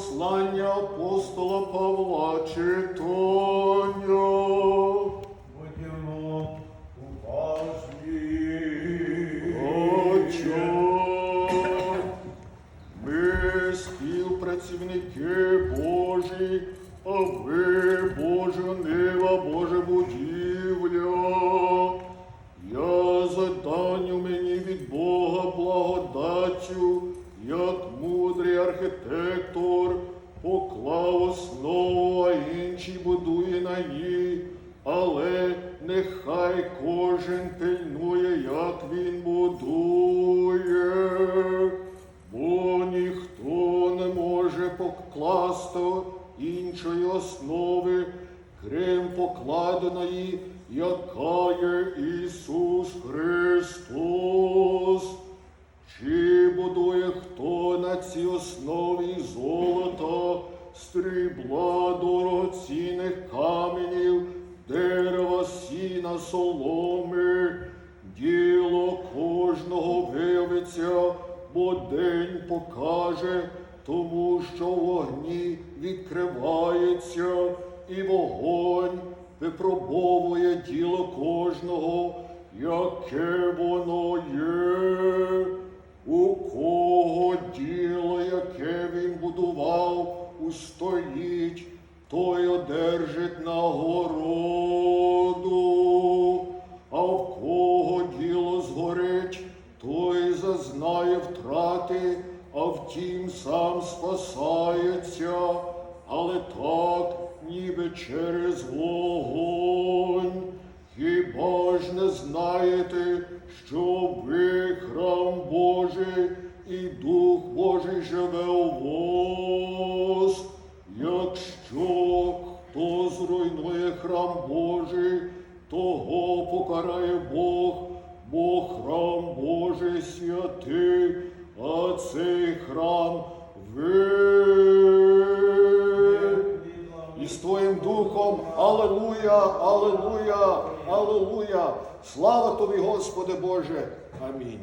Послання апостола Павла читання. Будьмо уважні. Отче, ми співпрацівники Божі, а ви Божа нива, Божа будівля. Я заданню мені від Бога благодаттю, як мудрий архітектор, Але нехай кожен пильнує, як він будує, бо ніхто не може покласти іншої основи, крім покладеної, яка є Ісус Христос. Чи будує хто на цій основі золота, стрібла, дорогоцінних каменів, соломи, діло кожного виявиться, бо день покаже, тому що вогні відкривається, і вогонь випробовує діло кожного, яке воно є. У кого діло, яке він будував, устоїть, той одержить нагороду, зазнає втрати, а втім сам спасається, але так, ніби через вогонь. Хіба ж не знаєте, що ви храм Божий і Дух Божий живе у вас? Якщо хто зруйнує храм Божий, того покарає Бог, бо Боже святи, а цей храм ви. І з Твоїм Духом Аллилуйя, Аллилуйя, Аллилуйя. Слава Тобі, Господи Боже. Амінь.